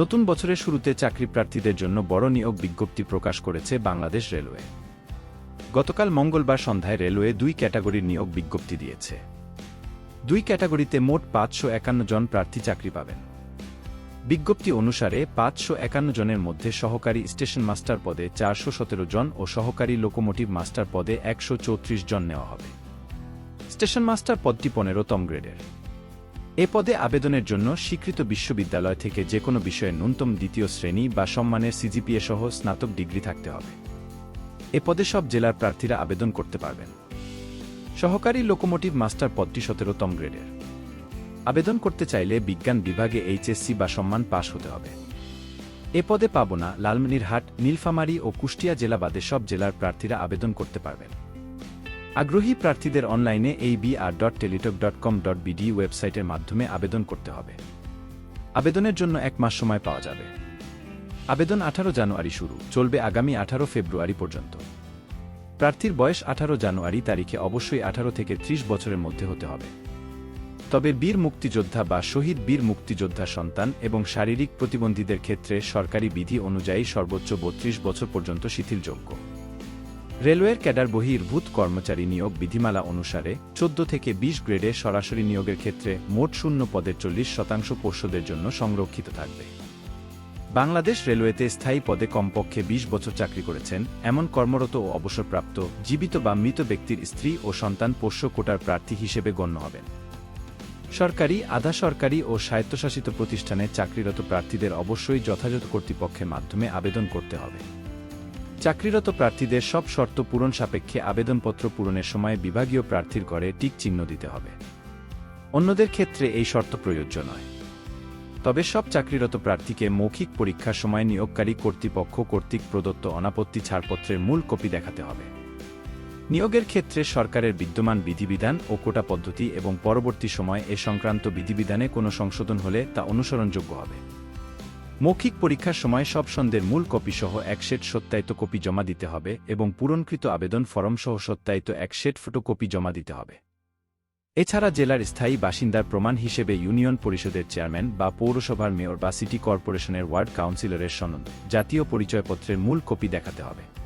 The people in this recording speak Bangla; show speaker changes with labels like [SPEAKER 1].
[SPEAKER 1] নতুন বছরের শুরুতে চাকরি প্রার্থীদের জন্য বড় নিয়োগ বিজ্ঞপ্তি প্রকাশ করেছে বাংলাদেশ রেলওয়ে। গতকাল মঙ্গলবার সন্ধ্যায় রেলওয়ে দুই ক্যাটাগরির নিয়োগ বিজ্ঞপ্তি দিয়েছে। দুই ক্যাটাগরিতে মোট পাঁচশো একান্ন জন প্রার্থী চাকরি পাবেন। বিজ্ঞপ্তি অনুসারে পাঁচশো একান্ন জনের মধ্যে সহকারী স্টেশন মাস্টার পদে চারশো সতেরো জন ও সহকারী লোকোমোটিভ মাস্টার পদে একশো চৌত্রিশ জন নেওয়া হবে। স্টেশন মাস্টার পদটি পনেরোতম গ্রেডের। এ পদে আবেদনের জন্য স্বীকৃত বিশ্ববিদ্যালয় থেকে যে কোনো বিষয়ে ন্যূনতম দ্বিতীয় শ্রেণি বা সম্মানের সিজিপিএ সহ স্নাতক ডিগ্রি থাকতে হবে। এ পদে সব জেলার প্রার্থীরা আবেদন করতে পারবেন। সহকারী লোকোমোটিভ মাস্টার পদটি সতেরোতম গ্রেডের। আবেদন করতে চাইলে বিজ্ঞান বিভাগে এইচএসসি বা সম্মান পাশ হতে হবে। এ পদে পাবনা, লালমনিরহাট, নীলফামারী ও কুষ্টিয়া জেলা বাদে সব জেলার প্রার্থীরা আবেদন করতে পারবেন। আগ্রহী প্রার্থীদের অনলাইনে এই BR dot Teletalk dot com dot BD ওয়েবসাইটের মাধ্যমে আবেদন করতে হবে। আবেদনের জন্য এক মাস সময় পাওয়া যাবে। আবেদন আঠারো জানুয়ারি শুরু, চলবে আগামী আঠারো ফেব্রুয়ারি পর্যন্ত। প্রার্থীর বয়স আঠারো জানুয়ারি তারিখে অবশ্যই আঠারো থেকে ত্রিশ বছরের মধ্যে হতে হবে। তবে বীর মুক্তিযোদ্ধা বা শহীদ বীর মুক্তিযোদ্ধা সন্তান এবং শারীরিক প্রতিবন্ধীদের ক্ষেত্রে সরকারি বিধি অনুযায়ী সর্বোচ্চ বত্রিশ বছর পর্যন্ত শিথিলযোগ্য। রেলওয়ের ক্যাডার বহির্ভূত কর্মচারী নিয়োগ বিধিমালা অনুসারে চোদ্দ থেকে ২০ গ্রেডে সরাসরি নিয়োগের ক্ষেত্রে মোট শূন্য পদের চল্লিশ শতাংশ পোষ্যদের জন্য সংরক্ষিত থাকবে। বাংলাদেশ রেলওয়েতে স্থায়ী পদে কমপক্ষে ২০ বছর চাকরি করেছেন এমন কর্মরত ও অবসরপ্রাপ্ত, জীবিত বা মৃত ব্যক্তির স্ত্রী ও সন্তান পোষ্য কোটার প্রার্থী হিসেবে গণ্য হবেন। সরকারি, আধা সরকারি ও স্বায়ত্তশাসিত প্রতিষ্ঠানে চাকরিরত প্রার্থীদের অবশ্যই যথাযথ কর্তৃপক্ষের মাধ্যমে আবেদন করতে হবে। চাকরিরত প্রার্থীদের সব শর্ত পূরণ সাপেক্ষে আবেদনপত্র পূরণের সময় বিভাগীয় প্রার্থীর ঘরে টিক চিহ্ন দিতে হবে। অন্যদের ক্ষেত্রে এই শর্ত প্রযোজ্য নয়। তবে সব চাকরিরত প্রার্থীকে মৌখিক পরীক্ষার সময় নিয়োগকারী কর্তৃপক্ষ কর্তৃক প্রদত্ত অনাপত্তি ছাড়পত্রের মূল কপি দেখাতে হবে। নিয়োগের ক্ষেত্রে সরকারের বিদ্যমান বিধিবিধান ও কোটা পদ্ধতি এবং পরবর্তী সময় এ সংক্রান্ত বিধিবিধানে কোনো সংশোধন হলে তা অনুসরণযোগ্য হবে। মৌখিক পরীক্ষার সময় সব সন্দের মূল কপি সহ এক সেট সত্যায়িত কপি জমা দিতে হবে এবং পূরণকৃত আবেদন ফরম সহ সত্যায়িত এক সেট ফটোকপি জমা দিতে হবে। এছাড়া জেলার স্থায়ী বাসিন্দার প্রমাণ হিসেবে ইউনিয়ন পরিষদের চেয়ারম্যান বা পৌরসভার মেয়র বা সিটি কর্পোরেশনের ওয়ার্ড কাউন্সিলরের সনদ, জাতীয় পরিচয়পত্রের মূল কপি দেখাতে হবে।